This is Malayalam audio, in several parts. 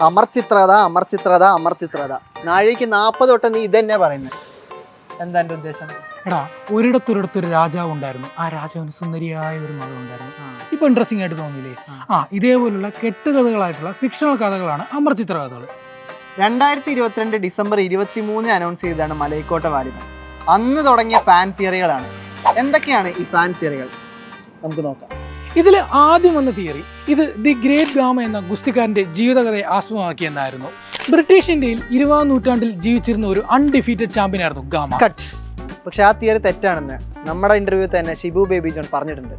അമർ ചിത്രകഥ അമർ ചിത്രകഥ അമർ ചിത്രകഥ നാഴിക്ക് നാൽപ്പത് തൊട്ട് നീ ഇതന്നെ പറയുന്നത് എന്താ എന്റെ ഉദ്ദേശം? എടാ ഒരിടത്തൊരിടത്തൊരു രാജാവ് ഉണ്ടായിരുന്നു. ആ രാജാവിന് സുന്ദരിയായ ഒരു മകൾ ഉണ്ടായിരുന്നു. ഇപ്പൊ ഇൻട്രസ്റ്റിംഗ് ആയിട്ട് തോന്നിയില്ലേ? ആ. ഇതേപോലുള്ള കെട്ടുകഥകളായിട്ടുള്ള ഫിക്ഷണൽ കഥകളാണ് അമർചിത്ര കഥകൾ രണ്ടായിരത്തി ഇരുപത്തിരണ്ട് ഡിസംബർ ഇരുപത്തി മൂന്ന് അനൗൺസ് ചെയ്തതാണ് മലൈക്കോട്ട വാലിബൻ അന്ന് തുടങ്ങിയ ഫാൻ തിയറികളാണ് എന്തൊക്കെയാണ് ഈ ഫാൻ തിയറികൾ നമുക്ക് നോക്കാം. ഇതിൽ ആദ്യം വന്ന തിയറി ഇത് ദി ഗ്രേറ്റ് ഗാമ എന്ന ഗുസ്തിക്കാരന്റെ ജീവിതകഥയെ ആസ്പദമാക്കിയെന്നായിരുന്നു. ബ്രിട്ടീഷ് ഇന്ത്യയിൽ ഇരുപതാം നൂറ്റാണ്ടിൽ ജീവിച്ചിരുന്ന ഒരു അൺഡിഫീറ്റഡ് ചാമ്പ്യനായിരുന്നു ഗാമ. കട്ട് പക്ഷെ ആ തിയറി തെറ്റാണെന്ന് നമ്മുടെ ഇന്റർവ്യൂ തന്നെ ഷിബു ബേബി ജോൺ പറഞ്ഞിട്ടുണ്ട്.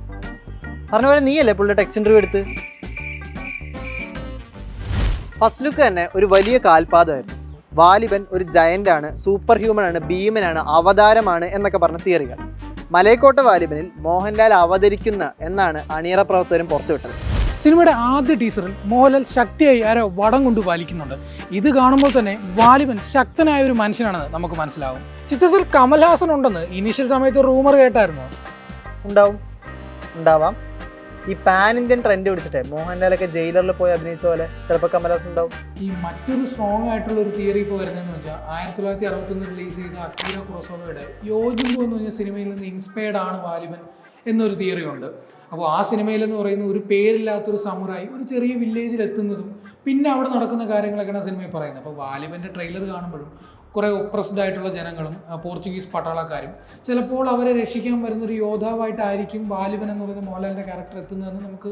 പറഞ്ഞ പോലെ നീയല്ലേ പുള്ളിയുടെ ടെക്സ്റ്റ് ഇന്റർവ്യൂ എടുത്ത്? ഫസ്റ്റ് ലുക്ക് തന്നെ ഒരു വലിയ കാൽപാതമായിരുന്നു വാലിബൻ ഒരു ജയന്റ് ആണ് സൂപ്പർ ഹ്യൂമൻ ആണ് ഭീമനാണ് അവതാരമാണ് എന്നൊക്കെ പറഞ്ഞ തിയറികൾ. മലയക്കോട്ട വാലിബനിൽ മോഹൻലാൽ അവതരിക്കുന്ന എന്നാണ് അണിയറ പ്രവർത്തകരും പുറത്തുവിട്ടത്. സിനിമയുടെ ആദ്യ ടീസറിൽ മോഹൻലാൽ ശക്തിയായി ആരോ വടം കൊണ്ട് വലിക്കുന്നുണ്ട്. ഇത് കാണുമ്പോൾ തന്നെ വാലിബൻ ശക്തനായ ഒരു മനുഷ്യനാണെന്ന് നമുക്ക് മനസ്സിലാവും. ചിത്രത്തിൽ കമൽഹാസൻ ഉണ്ടെന്ന് ഇനീഷ്യൽ സമയത്ത് റൂമർ കേട്ടായിരുന്നു. ഉണ്ടാവും. ഉണ്ടാവാം. ഈ പാൻ ഇന്ത്യൻ ട്രെൻഡ് പിടിച്ചിട്ടേ. മോഹൻലാലൊക്കെ ജയിലറിൽ പോയി അഭിനയിച്ച പോലെ ചിലപ്പോൾ കമലാസ് ഉണ്ടാവും. ഈ മറ്റൊരു സ്ട്രോങ് ആയിട്ടുള്ള ഒരു തിയറി ഇപ്പോൾ വരുന്നതെന്ന് വെച്ചാൽ ആയിരത്തി തൊള്ളായിരത്തി അറുപത്തൊന്ന് റിലീസ് ചെയ്ത അക്കീര ക്രോസോവയുടെ യോജിമ്പോ എന്ന് പറഞ്ഞ സിനിമയിൽ നിന്ന് ഇൻസ്പയർഡ് ആണ് വാലിബൻ എന്നൊരു തിയറി ഉണ്ട്. അപ്പോൾ ആ സിനിമയിൽ എന്ന് പറയുന്ന ഒരു പേരില്ലാത്തൊരു സമുറായി ഒരു ചെറിയ വില്ലേജിൽ എത്തുന്നതും പിന്നെ അവിടെ നടക്കുന്ന കാര്യങ്ങളൊക്കെയാണ് ആ സിനിമയിൽ പറയുന്നത്. അപ്പോൾ വാലിബന്റെ ട്രെയിലർ കാണുമ്പോഴും കുറേ ഒപ്രസ്ഡ് ആയിട്ടുള്ള ജനങ്ങളും പോർച്ചുഗീസ് പട്ടാളക്കാരും ചിലപ്പോൾ അവരെ രക്ഷിക്കാൻ വരുന്ന ഒരു യോദ്ധാവായിട്ടായിരിക്കും ബാലുവൻ എന്ന് പറയുന്ന മോഹൻലാലിന്റെ ക്യാരക്ടർ എത്തുന്നതെന്ന് നമുക്ക്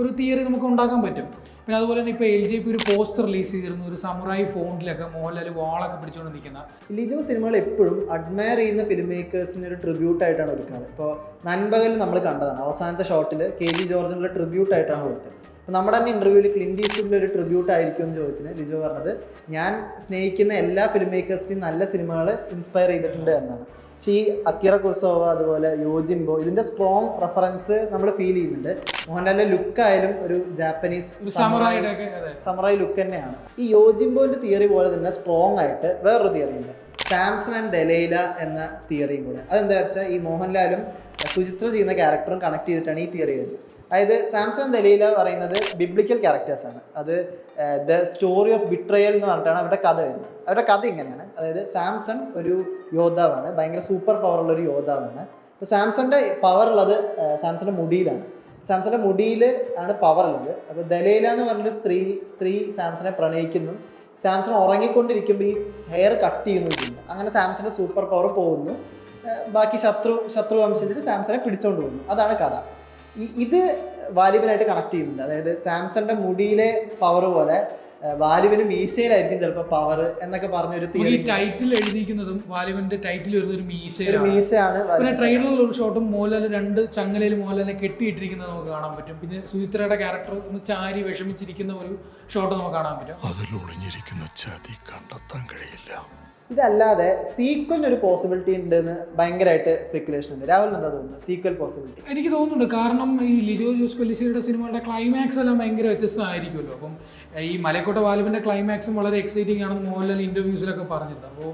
ഒരു തിയറി നമുക്ക് ഉണ്ടാക്കാൻ പറ്റും. പിന്നെ അതുപോലെ തന്നെ ഇപ്പോൾ എൽ ജെ പി ഒരു പോസ്റ്റർ റിലീസ് ചെയ്തിരുന്നു ഒരു സമുറായി ഫോണിലൊക്കെ മോഹൻലാൽ വാളൊക്കെ പിടിച്ചുകൊണ്ട് നിൽക്കുന്ന. ലിജോ സിനിമകൾ എപ്പോഴും അഡ്മയർ ചെയ്യുന്ന ഫിലിം മേക്കേഴ്സിന് ഒരു ട്രിബ്യൂട്ട് ആയിട്ടാണ് കൊടുക്കുന്നത് ഇപ്പോൾ നൻപകൽ നമ്മൾ കണ്ടതാണ്. അവസാനത്തെ ഷോട്ടിൽ കെ ജി ജോർജിനുള്ള ട്രിബ്യൂട്ട് ആയിട്ടാണ് കൊടുത്തത്. അപ്പോൾ നമ്മുടെ തന്നെ ഇന്റർവ്യൂവിൽ ക്ലിന്റ് ഈസ്റ്റ്വുഡിൽ ഒരു ട്രിബ്യൂട്ട് ആയിരിക്കും എന്ന് ചോദിച്ചത് ലിജോ പറഞ്ഞത്. ഞാൻ സ്നേഹിക്കുന്ന എല്ലാ ഫിലിം മേക്കേഴ്സിനെയും നല്ല സിനിമകൾ ഇൻസ്പയർ ചെയ്തിട്ടുണ്ട് എന്നാണ്. പക്ഷേ ഈ അക്കിറ കുർസോവ അതുപോലെ യോജിംബോ ഇതിന്റെ സ്ട്രോങ് റെഫറൻസ് നമ്മൾ ഫീൽ ചെയ്യുന്നുണ്ട്. മോഹൻലാലിന്റെ ലുക്കായാലും ഒരു ജാപ്പനീസ് ഒരു അതെ. സമറായി ലുക്ക് തന്നെയാണ്. ഈ യോജിംബോന്റെ തിയറി പോലെ തന്നെ സ്ട്രോങ് ആയിട്ട് വേറൊരു തിയറി ഉണ്ട്. സാംസൺ ആൻഡ് ഡെലൈല എന്ന തിയറിയും കൂടെ. അതെന്താ വെച്ചാൽ ഈ മോഹൻലാലും സുചിത്ര ചെയ്യുന്ന ക്യാരക്ടറും കണക്ട് ചെയ്തിട്ടാണ് ഈ തിയറി വരുന്നത്. അതായത് സാംസൺ ദലീല പറയുന്നത് ബിബ്ലിക്കൽ ക്യാരക്ടേഴ്സ് ആണ്. അത് ദ സ്റ്റോറി ഓഫ് ബിട്രയൽ എന്ന് പറഞ്ഞിട്ടാണ് അവരുടെ കഥ വരുന്നത്. അവരുടെ കഥ ഇങ്ങനെയാണ്. അതായത് സാംസൺ ഒരു യോദ്ധാവാണ്. ഭയങ്കര സൂപ്പർ പവറുള്ള ഒരു യോദ്ധാവാണ്. അപ്പോൾ സാംസണിന്റെ പവർ ഉള്ളത് സാംസണിന്റെ മുടിയിലാണ്. സാംസന്റെ മുടിയിൽ ആണ് പവർ ഉള്ളത്. അപ്പോൾ ദലീല എന്ന് പറഞ്ഞൊരു സ്ത്രീ സ്ത്രീ സാംസനെ പ്രണയിക്കുന്നു. സാംസൺ ഉറങ്ങിക്കൊണ്ടിരിക്കുമ്പോൾ ഈ ഹെയർ കട്ട് ചെയ്യുന്നു ചെയ്യുന്നു. അങ്ങനെ സാംസന്റെ സൂപ്പർ പവർ പോകുന്നു. ബാക്കി ശത്രു ശത്രു വംശത്തിൽ സാംസനെ പിടിച്ചുകൊണ്ട് പോകുന്നു. അതാണ് കഥ. ഇത് വാലിബനായിട്ട് കണക്ട് ചെയ്യുന്നുണ്ട്. അതായത് സാംസന്റെ മുടിയിലെ പവർ പോലെ വാലിബന് മീശയിലായിരിക്കും ചിലപ്പോൾ പവർ എന്നൊക്കെ പറഞ്ഞൊരു ഒരു ഈ ടൈറ്റിൽ എഴുതിയിരിക്കുന്നതും വാലിബന്റെ ടൈറ്റിൽ വരുന്ന ഒരു ഒരു മീശയാണ് പിന്നെ ട്രെയിനറിൽ ട്രെയിലറിൽ ഒരു ഷോട്ടും മോഹൻലാൽ രണ്ട് ചങ്ങലയിൽ മോഹൻലാലിനെ കെട്ടിയിട്ടിരിക്കുന്നത് നമുക്ക് കാണാൻ പറ്റും. പിന്നെ സുചിത്രയുടെ ക്യാരക്ടർ ഒന്ന് ചാരി വിഷമിച്ചിരിക്കുന്ന ഒരു ഷോട്ട് നമുക്ക് കാണാൻ പറ്റും. അതിലൊളിഞ്ഞിരിക്കുന്ന ചതി കണ്ടെത്താൻ കഴിയില്ല. ഇതല്ലാതെ സീക്വലിന് ഒരു പോസിബിലിറ്റി ഉണ്ട് എന്ന് ഭയങ്കരമായിട്ട് സ്പെക്കുലേഷൻ ഉണ്ട്. രാഹുൽ എന്താ തോന്നുന്നത്? സീക്വൽ പോസിബിലിറ്റി എനിക്ക് തോന്നുന്നുണ്ട്. കാരണം ഈ ലിജോ ജോസ് പെല്ലിശ്ശേരിയുടെ സിനിമകളുടെ ക്ലൈമാക്സ് എല്ലാം ഭയങ്കര വ്യത്യസ്തമായിരിക്കുമല്ലോ. അപ്പം ഈ മലക്കോട്ട വാലുവിന്റെ ക്ലൈമാക്സും വളരെ എക്സൈറ്റിംഗ് ആണെന്ന് മോഹൻലാൽ ഇന്റർവ്യൂസിലൊക്കെ പറഞ്ഞിട്ടുണ്ട്. അപ്പോൾ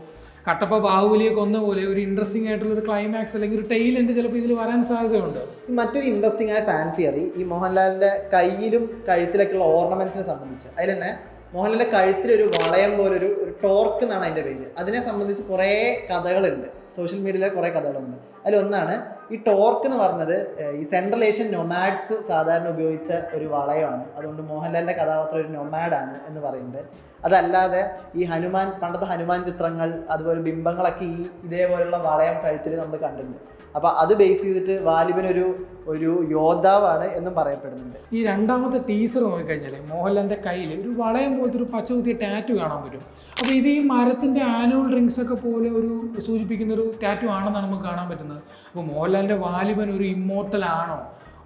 കട്ടപ്പ ബാഹുബലിയെ കൊന്ന പോലെ ഒരു ഇൻട്രസ്റ്റിംഗ് ആയിട്ടുള്ള ഒരു ക്ലൈമാക്സ് അല്ലെങ്കിൽ ഒരു ടൈൽ എന്റെ ചിലപ്പോൾ ഇതിൽ വരാൻ സാധ്യതയുണ്ട്. മറ്റൊരു ഇൻട്രസ്റ്റിംഗ് ആയ ഫാൻ തിയറി ഈ മോഹൻലാലിന്റെ കയ്യിലും കഴുത്തിലൊക്കെയുള്ള ഓർണമെന്റ്സിനെ സംബന്ധിച്ച്. അതിൽ തന്നെ മോഹൻലാലിന്റെ കഴുത്തിൽ ഒരു വളയം പോലൊരു ഒരു ഒരു ടോർക്ക് എന്നാണ് അതിന്റെ പേര്. അതിനെ സംബന്ധിച്ച് കുറേ കഥകളുണ്ട്. സോഷ്യൽ മീഡിയയിലെ കുറേ കഥകളുണ്ട്. അതിലൊന്നാണ് ഈ ടോർക്ക് എന്ന് പറഞ്ഞത് ഈ സെൻട്രൽ ഏഷ്യൻ നൊമാഡ്സ് സാധാരണ ഉപയോഗിച്ച ഒരു വളയമാണ്. അതുകൊണ്ട് മോഹൻലാലിന്റെ കഥാപാത്രം ഒരു നൊമാഡാണ് എന്ന് പറയുന്നുണ്ട്. അതല്ലാതെ ഈ ഹനുമാൻ പണ്ടത്തെ ഹനുമാൻ ചിത്രങ്ങൾ അതുപോലെ ബിംബങ്ങളൊക്കെ ഈ ഇതേപോലെയുള്ള വളയം കഴുത്തിൽ നമ്മൾ കണ്ടിട്ടുണ്ട്. അപ്പൊ അത് ബേസ് ചെയ്തിട്ട് വാലിബൻ ഒരു ഒരു യോദ്ധാവാണ് എന്നും പറയപ്പെടുന്നുണ്ട്. ഈ രണ്ടാമത്തെ ടീസർ നോക്കിക്കഴിഞ്ഞാൽ മോഹൻലാലിന്റെ കയ്യിൽ ഒരു വളയം പോലത്തെ ഒരു പച്ച കുത്തിയ ടാറ്റു കാണാൻ പറ്റും. അപ്പോൾ ഇത് ഈ മരത്തിന്റെ ആനുവൽ ഡ്രിങ്ക്സ് ഒക്കെ പോലെ ഒരു സൂചിപ്പിക്കുന്ന ഒരു ടാറ്റു ആണെന്നാണ് നമുക്ക് കാണാൻ പറ്റുന്നത്. അപ്പോൾ മോഹൻലാലിന്റെ വാലിബൻ ഒരു ഇമ്മോർട്ടൽ ആണോ?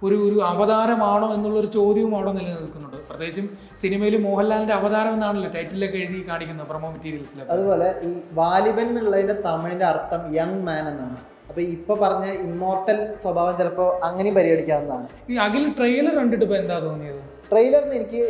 ഒരു ഒരു അവതാരമാണോ എന്നുള്ളൊരു ചോദ്യവും അവിടെ നിലനിൽക്കുന്നുണ്ട്. പ്രത്യേകിച്ചും സിനിമയിൽ മോഹൻലാലിന്റെ അവതാരം എന്നാണല്ലോ ടൈറ്റിലൊക്കെ എഴുതി കാണിക്കുന്നത് പ്രൊമോ മെറ്റീരിയൽസിൽ അതുപോലെ ഈ വാലിബൻ എന്നുള്ളതിന്റെ തമിഴിന്റെ അർത്ഥം യങ് മാൻ എന്നാണ്. അപ്പൊ ഇപ്പൊ പറഞ്ഞ ഇമ്മോർട്ടൽ സ്വഭാവം ചിലപ്പോൾ അങ്ങനെയും പരിഗണിക്കാവുന്നതാണ്. ഈ അഖിൽ ട്രെയിലർ കണ്ടിട്ട് ഇപ്പൊ എന്താ തോന്നിയത്? ട്രെയിലറിന് എനിക്ക്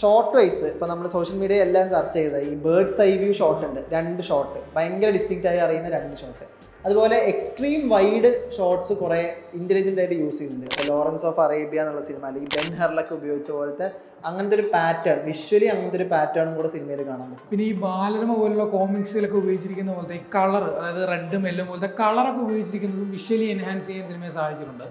ഷോർട്ട് വൈസ് ഇപ്പൊ നമ്മൾ സോഷ്യൽ മീഡിയ എല്ലാം ചർച്ച ചെയ്ത ഈ ബേർഡ്സ് ഐ വ്യൂ ഷോട്ട് ഉണ്ട് രണ്ട് ഷോർട്ട് ഭയങ്കര ഡിസ്റ്റിങ്റ്റ് ആയി അറിയുന്ന രണ്ട് ഷോട്ട്. അതുപോലെ എക്സ്ട്രീം വൈഡ് ഷോട്ട്സ് കുറേ ഇന്റലിജന്റ് ആയിട്ട് യൂസ് ചെയ്യുന്നുണ്ട്. ഇപ്പോൾ ലോറൻസ് ഓഫ് അറേബ്യ എന്നുള്ള സിനിമ അല്ലെങ്കിൽ ബെൻ ഹെർലൊക്കെ ഉപയോഗിച്ച പോലത്തെ അങ്ങനത്തെ ഒരു പാറ്റേൺ വിഷ്വലി അങ്ങനത്തെ ഒരു പാറ്റേണും കൂടെ സിനിമയിൽ കാണാൻ പറ്റും. പിന്നെ ഈ ബാലരമ പോലുള്ള കോമിക്സിലൊക്കെ ഉപയോഗിച്ചിരിക്കുന്ന പോലത്തെ ഈ കളർ അതായത് റെഡും എല്ലോ പോലത്തെ കളറൊക്കെ ഉപയോഗിച്ചിരിക്കുന്നത് വിഷ്വലി എൻഹാൻസ് ചെയ്യാൻ സിനിമയെ സഹായിച്ചിട്ടുണ്ട്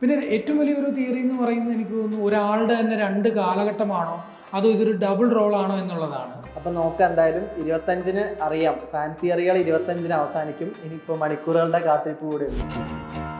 പിന്നെ ഏറ്റവും വലിയൊരു തിയറി എന്ന് പറയുന്നത് എനിക്ക് തോന്നുന്നു ഒരാളുടെ തന്നെ രണ്ട് കാലഘട്ടമാണോ അതോ ഇതൊരു ഡബിൾ റോളാണോ എന്നുള്ളതാണ്. അപ്പൊ നോക്കാം എന്തായാലും ഇരുപത്തഞ്ചിന് അറിയാം. ഫാൻ തിയറികൾ ഇരുപത്തഞ്ചിന് അവസാനിക്കും. ഇനിയിപ്പോൾ മണിക്കൂറുകളുടെ കാത്തിരിപ്പ് കൂടെ ഉണ്ട്